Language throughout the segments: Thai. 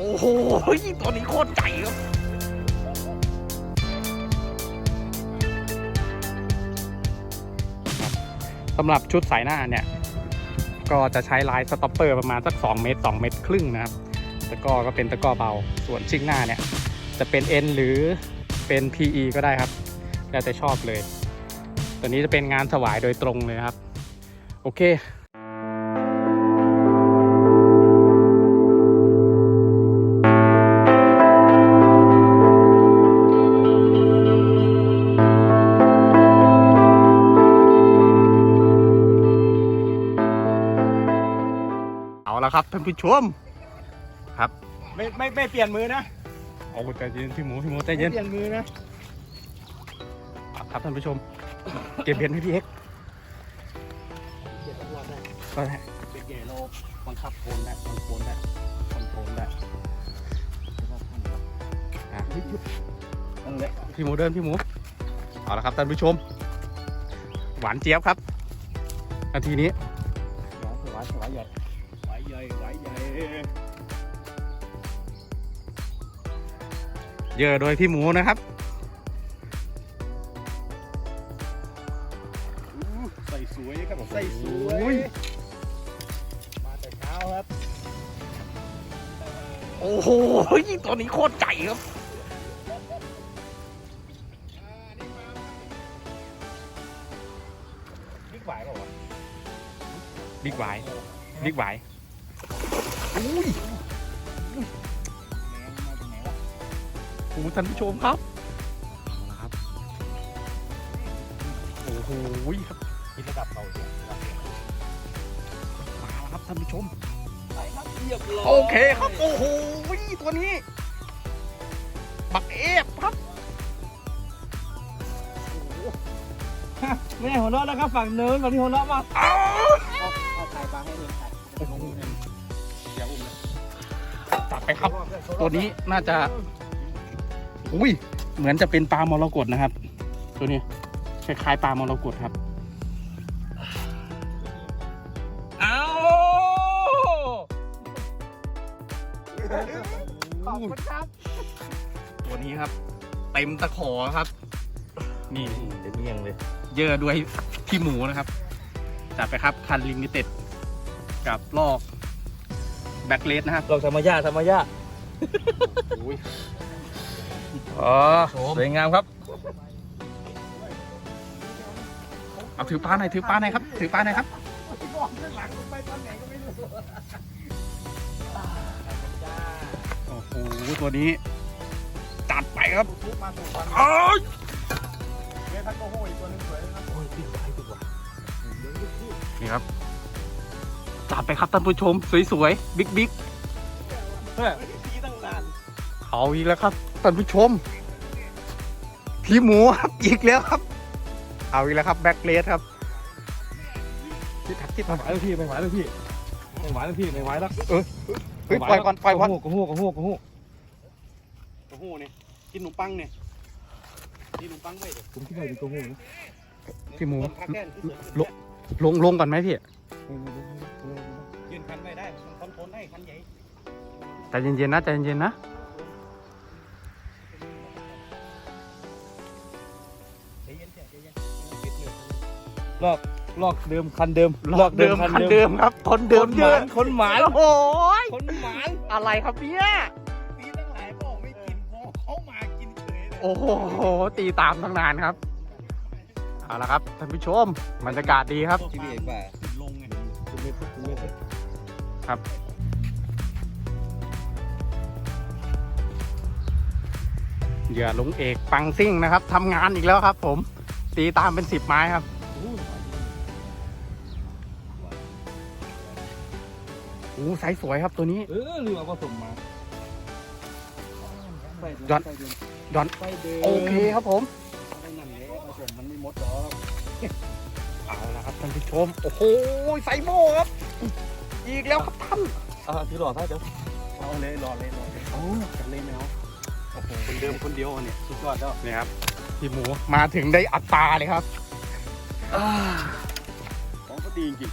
โอ้โหตัวนี้โคตรใหญ่ครับสำหรับชุดสายหน้าเนี่ย ก็จะใช้ลายสต็อปเปอร์ประมาณสัก 2 เมตร 2 เมตรครึ่งนะครับตะก้อก็เป็นตะก้อเบา ส่วนชิ่งหน้าเนี่ย จะเป็น N หรือเป็น PE ก็ได้ครับ แล้วแต่ชอบเลย ตัวนี้จะเป็นงานถวายโดยตรงเลยครับ โอเค เอาละครับท่านผู้ชมครับไม่ไม่ไม่เปลี่ยนมือนะเอาใจเย็นพี่หมูพี่หมูใจไม่เย็นเปลี่ยนมือนะ ครับท่านผู้ชม เก็บเบียนให้พี่เอ็กซ์ก็ได้เป็นเกโลบังคับโคนได้คอนโทรลได้คอนโทรลได้อะนั่นแหละพี่หมูเดินพี่หมูเอาละครับท่านผู้ชม หวานเจี๊ยบครับนาทีนี้หวายหวายใหญ่หวายใหญ่ หวายใหญ่เยอะโดยพี่หมูนะครับอู้ใส่สวยครับใส่สวโอ้ยยมาแต่เช้าครับ โอ้โหตัวนี้โคตรใหญ่ครับบิ๊กหวายเปล่าวะบิ๊กไวายบิ๊กไวาย อุ้ยแรงมาจากไหนวะโอ้โหท่านผู้ชมครับเอาละครับโอ้โหครับคิดระดับเบาเสียงระดับเสียงมาแล้วครับท่านผู้ชมไปครับเรียบร้อยโอเคครับโอ้โหตัวนี้บักเอฟครับไม่ได้หัวเราะนะครับฝั่งเนินฝั่งที่หัวเราะมาอ้าวเอาเอา ไปครับ ตัวนี้น่าจะ อุ้ย เหมือนจะเป็นปลามรกตนะครับ ตัวนี้คล้ายๆปลามรกตครับเอาขอบคุณครับ ตัวนี้ครับ เต็มตะขอครับ นี่เดี๋ยวเงียงเลย เยอะด้วยพี่หมูนะครับ จัดไปครับคันลิมิเต็ดกับลอก แบ็กเลสนะครับลองธรรมญาธรรมญาอ๋อสวยงามครับ เอาถือปลาหน่อยถือปลาหน่อยครับ ถือปลาหน่อยครับโอ้โหตัวนี้จัดไปครับมาถูกวันโอ้ยเมทักโกโฮอีกตัวนึงสวยนะโอ้ยติดไว้ติดว่ะนี่ครับ จัดไปครับท่านผู้ชม สวยๆ บิ๊กบิ๊กเฮ้ยทีตั้งนานเอาอีกแล้วครับท่านผู้ชม พี่หมูครับอีกแล้วครับ เอาอีกแล้วครับแบ็กเลสครับที่ทักที่ไม่ทักไหวแล้วพี่ไม่ไหวแล้วพี่ไม่ไหวแล้วพี่ไม่ไหวแล้วเฮ้ยปล่อยก่อนปล่อยก่อนกระหูกระหูกระหูโอ้โหเนี่ยกินขนมปังเนี่ยกินขนมปังไปเดี๋ยวผมคิดว่าเป็นกระหูนะพี่หมูพักแค่ลงลงลงก่อนไหมพี่ ยืนคันไม่ได้มันคอนโทรลได้คันใหญ่ใจเย็นๆนะใจเย็นๆนะใจเย็นใจเย็นปิดเลยลอกลอกเดิมคันเดิมลอกเดิมคันเดิมครับทนเดิมเยอะคนหมานโอ้โหคนหมานอะไรครับเนี่ยปีตั้งหลายบอกไม่กินพอเขามากินเฉยเลยโอ้โหตีตามตั้งนานครับเอาละครับท่านผู้ชมบรรยากาศดีครับที่พี่เอกว่า ลงไงคุณไม่คุณไม่เหยื่อลุงเอกปังซิ่งนะครับทำงานอีกแล้วครับ ผม ตีตามเป็นสิบไม้ครับโอ้ไซส์สวยครับตัวนี้ เออลืมเอาผสมมาย้อนย้อนไปเดินโอเคครับผมไปนั่นเลยผสมมันไม่หมดหรอก เอาละครับท่านผู้ชม โอ้โหไซโบครับ อีกแล้วครับท่านอ่าที่หล่อท่าเดี๋ยวเอาเลยรอเลยรอเลยโอ้จะเล่นแมวโอ้โหคนเดิมคนเดียวเนี่ยสุดยอดแล้วนี่ครับพี่หมูมาถึงได้อัตราเลยครับของก็ดีจริง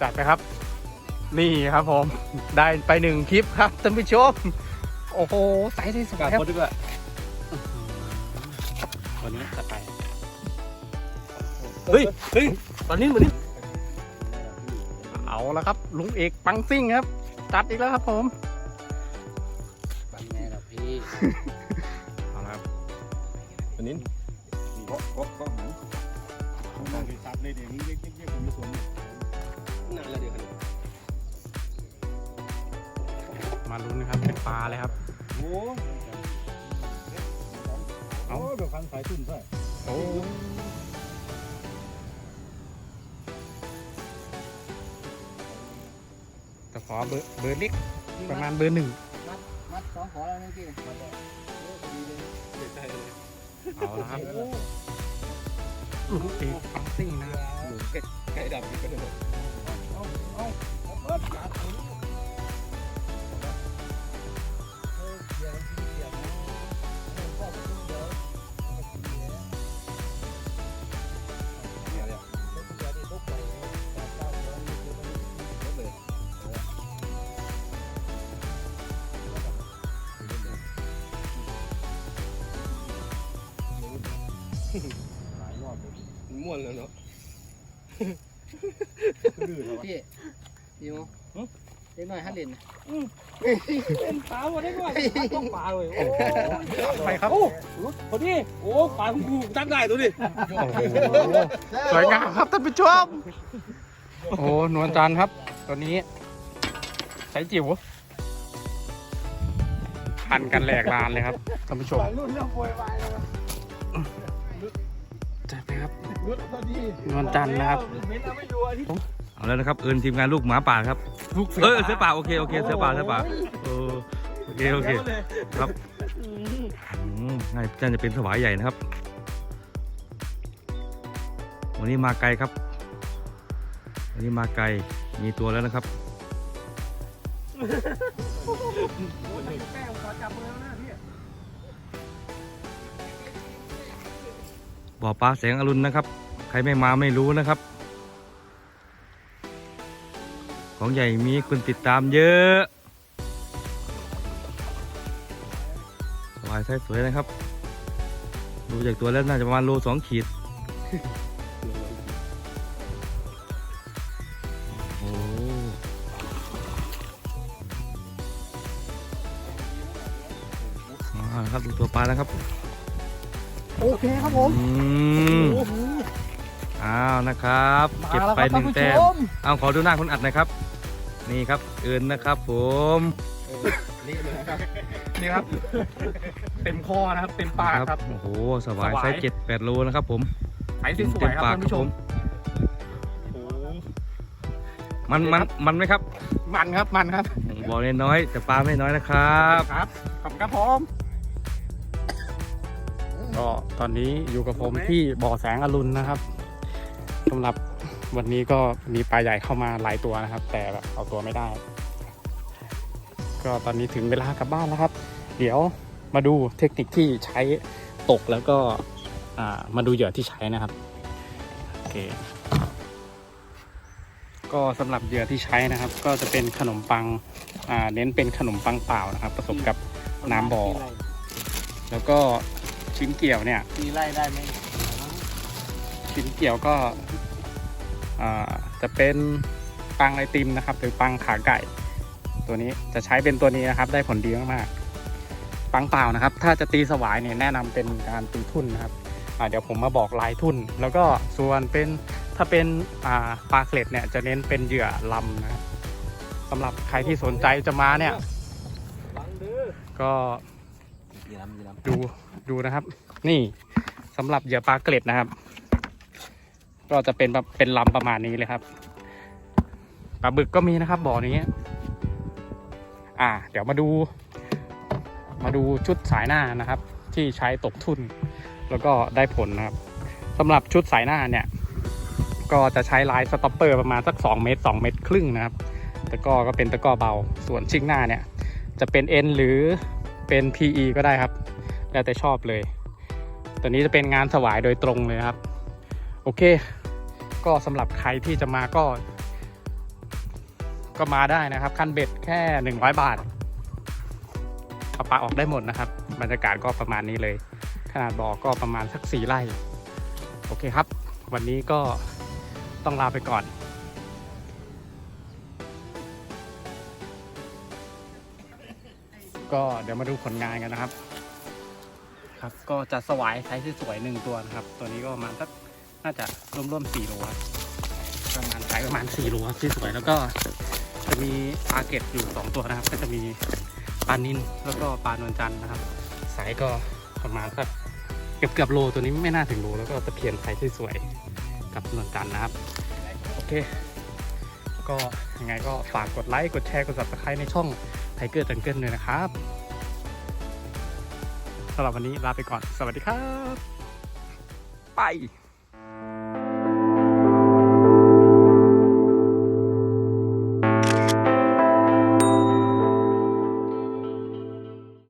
จัดไปครับ นี่ครับผมได้ไปหนึ่งคลิปครับท่านผู้ชม โอ้โหใส่ได้สวยกาดครับพอดีกว่าตัวนี้จะไป เฮ้ยเฮ้ยตอนนี้เหมือนนี่เอาแล้วครับ ลุงเอกปังซิ่งครับ จัดอีกแล้วครับผมบางแง่กับพี่เอาละครับตอนนี้ก็ก็ก็หันมองไปซับเลยเดี๋ยวนี้เล็กๆๆผมมีส่วนนั่นแหละเดี๋ยวมาลุ้นนะครับเป็นปลาเลยครับโอ้เอาเดี๋ยวฟันสายตุ่นใช่โอ้ ขอเบอร์เบอร์เล็กประมาณเบอร์หนึ่งมัดสองขอแล้วนี่พี่มัดเลยโอ้พอดีเลยเด็ดใจเลยเอาละครับลุงเอกปังซิ่งนะครับหนูใกล้ใกล้ดับอีกก็เดี๋ ยวม่วนแล้วเนาะพี่พี่โมเล็กน้อยฮันเด่นเป็นปลาหมดได้ด้วยต้องปลาเลยโอ้ไปครับโอ้พอดีโอ้ปลาคุณจับได้ตัวดิโอ้โหสวยงามครับท่านผู้ชมโอ้โหนวลจันทร์ครับตัวนี้ใช้จิ๋วพันกันแหลกลานเลยครับท่านผู้ชมรุ่นเรื่องป่วยวายเลย จัดไปครับรุ่นพอดีนวลจันทร์นะครับเม้นเอาไม่อยู่อันนี้เอาแล้วนะครับเอิญทีมงานลูกหมาป่าครับลูกเสืเออเสือป่าโอเคโอเคเสือป่าเสือป่าเออโอเคโอเคครับอืมน่าจะจะเป็นสวายใหญ่นะครับ วันนี้มาไกลครับ วันนี้มาไกลมีตัวแล้วนะครับแป้งขอจับมือแล้วนะพี่ บ่อปลาแสงอรุณนะครับ ใครไม่มาไม่รู้นะครับ ของใหญ่มีคนติดตามเยอะสวายไซส์สวยนะครับ ดูจากตัวแล้วน่าจะประมาณโลสองขีดโอ้อ่าครับดูตัวปลาแล้วครับ โอเคครับผมอืมอ้าวนะครับ เก็บไปหนึ่งแต้มเอาขอดูหน้าคุณอัดหน่อยครับ นี่ครับเอิญนะครับ ผมนี่เลยครับนี่ครับ เต็มคอนะครับ เต็มปากครับ โอ้โหสวายสวาย ไซส์เจ็ดแปดโลนะครับผมใสสวยๆครับท่านผู้ชมโอ้มันมันมันไหมครับมันครับมันครับบอกเล็น้อยๆแต่ปลาไม่น้อยนะครับ ครับขอบคุณครับผม ก็ตอนนี้อยู่กับผมที่บ่อแสงอรุณนะครับสำหรับวันนี้ก็มีปลาใหญ่เข้ามาหลายตัวนะครับ แต่แบบเอาตัวไม่ได้ ก็ตอนนี้ถึงเวลากลับบ้านแล้วครับ เดี๋ยวมาดูเทคนิคที่ใช้ตกแล้วก็มาดูเหยื่อที่ใช้นะครับโอเคก็สำหรับเหยื่อที่ใช้นะครับ ก็จะเป็นขนมปังเน้นเป็นขนมปังเปล่านะครับผสมกับน้ำบ่อแล้วก็ ชิ้นเกี่ยวเนี่ย มีไล่ได้ไหมชิ้นเกี่ยวก็อ่าจะเป็นปังไอติมนะครับ หรือปังขาไก่ ตัวนี้จะใช้เป็นตัวนี้นะครับ ได้ผลดีมากๆปังเปล่านะครับ ถ้าจะตีสวายเนี่ยแนะนำเป็นการตีทุ่นนะครับอ่าเดี๋ยวผมมาบอกลายทุ่น แล้วก็ส่วนเป็นถ้าเป็นอ่าปลาเกล็ดเนี่ยจะเน้นเป็นเหยื่อลำนะครับสำหรับใครที่สนใจจะมาเนี่ยฟังเด้อก็ ยีรำยีรดูดูนะครับ นี่สำหรับเหยื่อปลาเกล็ดนะครับ ก็จะเป็นแบบเป็นลำประมาณนี้เลยครับปลาบึกก็มีนะครับบ่อนี้ อ่า เดี๋ยวมาดู มาดูชุดสายหน้านะครับ ที่ใช้ตกทุน แล้วก็ได้ผลนะครับสำหรับชุดสายหน้าเนี่ย ก็จะใช้ลายสต็อปเปอร์ประมาณสัก 2 เมตร 2 เมตรครึ่งนะครับตะกร้อก็เป็นตะกร้อเบา ส่วนชิงหน้าเนี่ย จะเป็น N หรือ เป็น PE ก็ได้ครับ แล้วแต่ชอบเลย ตัวนี้จะเป็นงานสวายโดยตรงเลยครับ โอเค ก็สำหรับใครที่จะมาก็ ก็มาได้นะครับคันเบ็ดแค่ 100 บาทเอาปลาออกได้หมดนะครับ บรรยากาศก็ประมาณนี้เลย ขนาดบ่อก็ประมาณสักสี่ไร่ โอเคครับ วันนี้ก็ต้องลาไปก่อน ก็เดี๋ยวมาดูผลงานกันนะครับ ครับก็จะสวายไซส์สวยๆหนึ่งตัวนะครับ ตัวนี้ก็ประมาณสักน่าจะร่วมๆสี่โลครับประมาณไซส์ประมาณสี่โลครับสวยแล้วก็จะมีปลาเก็ดอยู่สองตัวนะครับ ก็จะมีปลานินแล้วก็ปลานวลจันทร์นะครับไซส์ก็ประมาณสักเกือบเกือบๆโลตัวนี้ไม่น่าถึงโลแล้วก็ตะเพียนไซส์สวยๆกับนวลจันทร์นะครับโอเค ก็ยังไงก็ฝากกดไลค์กดแชร์กด subscribe ในช่อง ไทเกอร์จังเกิลด้วยนะครับสำหรับวันนี้ลาไปก่อน สวัสดีครับ ไป